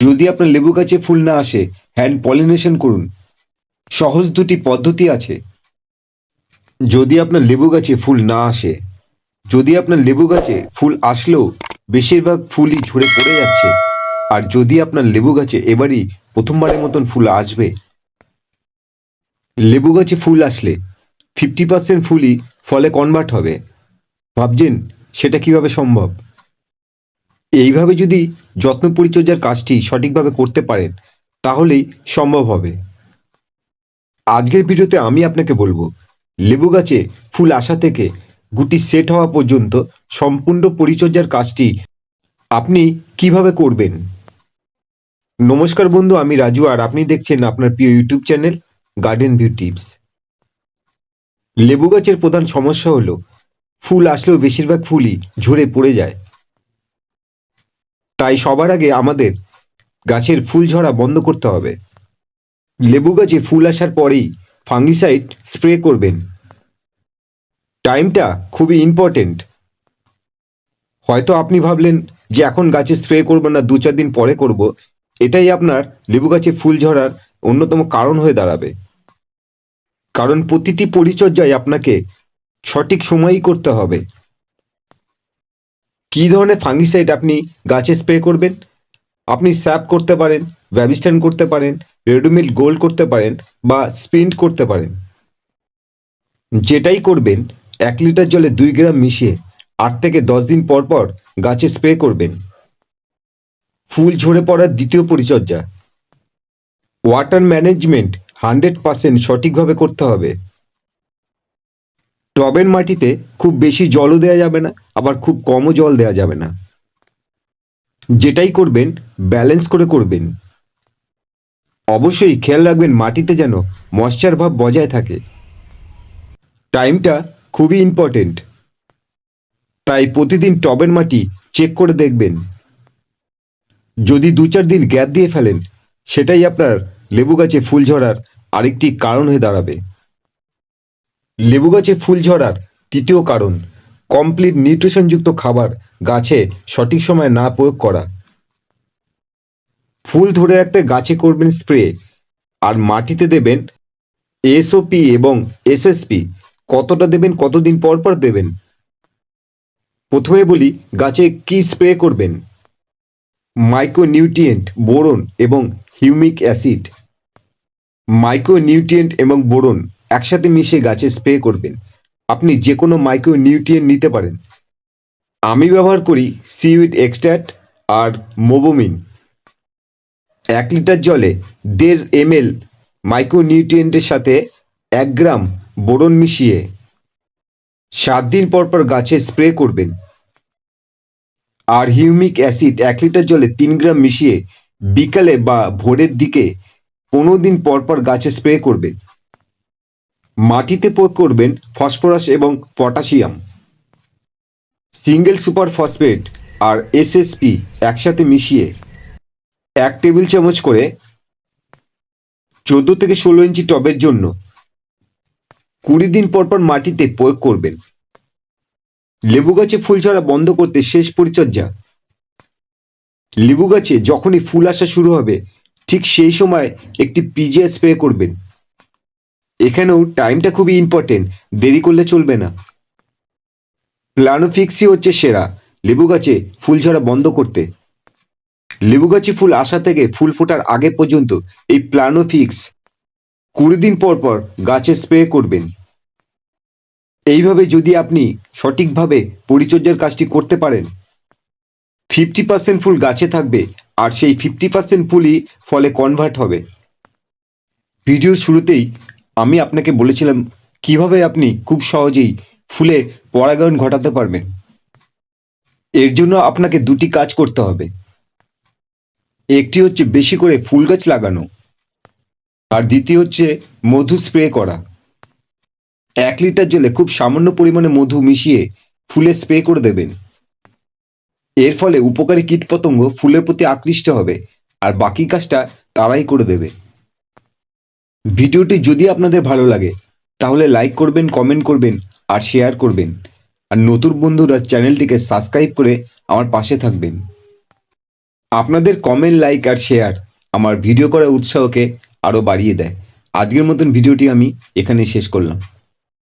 যদি আপনার লেবু গাছে ফুল না আসে হ্যান্ড পলিনেশন করুন। সহজ দুটি পদ্ধতি আছে। যদি আপনার লেবু গাছে ফুল না আসে, যদি আপনার লেবু গাছে ফুল আসলেও বেশিরভাগ ফুলই ঝরে পড়ে যাচ্ছে, আর যদি আপনার লেবু গাছে এবারই প্রথমবারের মতন ফুল আসবে, লেবু গাছে ফুল আসলে ফিফটি পার্সেন্ট ফুলই ফলে কনভার্ট হবে। ভাবছেন, সেটা কীভাবে সম্ভব? এইভাবে যদি যত্ন পরিচর্যার কাজটি সঠিকভাবে করতে পারেন, তাহলেই সম্ভব হবে। আজকের ভিডিওতে আমি আপনাকে বলব, লেবু গাছে ফুল আসা থেকে গুটি সেট হওয়া পর্যন্ত সম্পূর্ণ পরিচর্যার কাজটি আপনি কীভাবে করবেন? নমস্কার বন্ধু, আমি রাজু আর আপনি দেখছেন আপনার প্রিয় YouTube channel garden view tips. লেবু গাছের প্রধান সমস্যা হলো, ফুল আসলেও বেশিরভাগ ফুলই ঝরে পড়ে যায়। তাই সবার আগে আমাদের গাছের ফুল ঝরা বন্ধ করতে হবে। লেবু গাছে ফুল আসার পরেই ফাঙ্গিসাইড স্প্রে করবেন। টাইমটা খুবই ইম্পর্টেন্ট। হয়তো আপনি ভাবলেন যে এখন গাছে স্প্রে করব না, দু চার দিন পরে করব। এটাই আপনার লেবু গাছে ফুল ঝরার অন্যতম কারণ হয়ে দাঁড়াবে। কারণ প্রতিটি পরিচর্যায় আপনাকে সঠিক সময়ই করতে হবে। কি ধরনের ফাঙ্গিসাইড আপনি গাছে স্প্রে করবেন? আপনি স্যাপ করতে পারেন ভ্যাবিস্ট্যান করতে পারেন রেডোমিল গোল্ড করতে পারেন বা স্প্রিন্ট করতে পারেন। যেটাই করবেন, এক লিটার জলে দুই গ্রাম মিশিয়ে আট থেকে দশ দিন পর পর গাছে স্প্রে করবেন। ফুল ঝরে পড়ার দ্বিতীয় পরিচর্যা। ওয়াটার ম্যানেজমেন্ট হান্ড্রেড পার্সেন্ট সঠিকভাবে করতে হবে। টবের মাটিতে খুব বেশি জলও দেওয়া যাবে না, আবার খুব কমও জল দেওয়া যাবে না। যেটাই করবেন ব্যালেন্স করে করবেন। অবশ্যই খেয়াল রাখবেন মাটিতে যেন ময়শ্চার ভাব বজায় থাকে। টাইমটা খুবই ইম্পর্টেন্ট তাই প্রতিদিন টবের মাটি চেক করে দেখবেন। যদি দু চার দিন গ্যাপ দিয়ে ফেলেন, সেটাই আপনার লেবু গাছে ফুল ঝরার আরেকটি কারণ হয়ে দাঁড়াবে। লেবু গাছে ফুল ঝরার তৃতীয় কারণ কমপ্লিট নিউট্রিশনযুক্ত খাবার গাছে সঠিক সময়ে না প্রয়োগ করা। ফুল ধরে রাখতে গাছে করবেন স্প্রে, আর মাটিতে দেবেন এসওপি এবং এসএসপি কতটা দেবেন, কতদিন পর পর দেবেন? প্রথমে বলি, গাছে কি স্প্রে করবেন? মাইক্রোনিউট্রিয়েন্ট বোরন এবং হিউমিক অ্যাসিড মাইক্রোনিউট্রিয়েন্ট এবং বোরন একসাথে মিশিয়ে গাছে স্প্রে করবেন। আপনি যে কোনো মাইক্রোনিউট্রিয়েন্ট নিতে পারেন। আমি ব্যবহার করি সিউইড এক্সট্যাট আর মোবোমিন এক লিটার জলে দেড় এম এল মাইক্রো নিউট্রিয়েন্টের সাথে এক গ্রাম বোরন মিশিয়ে সাত দিন পর পর গাছে স্প্রে করবেন। আর হিউমিক অ্যাসিড এক লিটার জলে তিন গ্রাম মিশিয়ে বিকালে বা ভোরের দিকে পনেরো দিন পর পর গাছে স্প্রে করবেন। মাটিতে প্রয়োগ করবেন ফসফরাস এবং পটাশিয়াম। সিঙ্গেল সুপার ফসফেট আর এসএসপি একসাথে মিশিয়ে এক টেবিল চামচ করে চোদ্দ থেকে ষোলো ইঞ্চি টবের জন্য কুড়ি দিন পর পর মাটিতে প্রয়োগ করবেন। লেবু গাছে ফুল ঝরা বন্ধ করতে শেষ পরিচর্যা। লেবু গাছে যখনই ফুল আসা শুরু হবে, ঠিক সেই সময় একটি পিজিএ স্প্রে করবেন। এখানেও টাইমটা খুবই ইম্পর্টেন্ট দেরি করলে চলবে না। প্লানোফিক্সি হচ্ছে সেরা। লেবু গাছে ফুল ঝরা বন্ধ করতে। লেবু গাছে ফুল আসা থেকে ফুল ফোটার আগে পর্যন্ত এই প্লানোফিক্স কুড়ি দিন পর পর গাছে স্প্রে করবেন। এইভাবে যদি আপনি সঠিকভাবে পরিচর্যার কাজটি করতে পারেন ফিফটি পার্সেন্ট ফুল গাছে থাকবে আর সেই ফিফটি পার্সেন্ট ফুলই ফলে কনভার্ট হবে। ভিডিওর শুরুতেই আমি আপনাকে বলেছিলাম, কীভাবে আপনি খুব সহজেই ফুলে পরাগায়ন ঘটাতে পারবেন। এর জন্য আপনাকে দুটি কাজ করতে হবে। একটি হচ্ছে বেশি করে ফুল গাছ লাগানো, আর দ্বিতীয় হচ্ছে মধু স্প্রে করা। এক লিটার জলে খুব সামান্য পরিমাণে মধু মিশিয়ে ফুলে স্প্রে করে দেবেন। এর ফলে উপকারী কীটপতঙ্গ ফুলের প্রতি আকৃষ্ট হবে, আর বাকি কাজটা তারাই করে দেবে। ভিডিওটি যদি আপনাদের ভালো লাগে, তাহলে লাইক করবেন কমেন্ট করবেন, আর শেয়ার করবেন। আর নতুন বন্ধুরা চ্যানেলটিকে সাবস্ক্রাইব করে আমার পাশে থাকবেন। আপনাদের কমেন্ট লাইক আর শেয়ার আমার ভিডিও করার উৎসাহকে আরও বাড়িয়ে দেয়। আজকের মতন ভিডিওটি আমি এখানেই শেষ করলাম।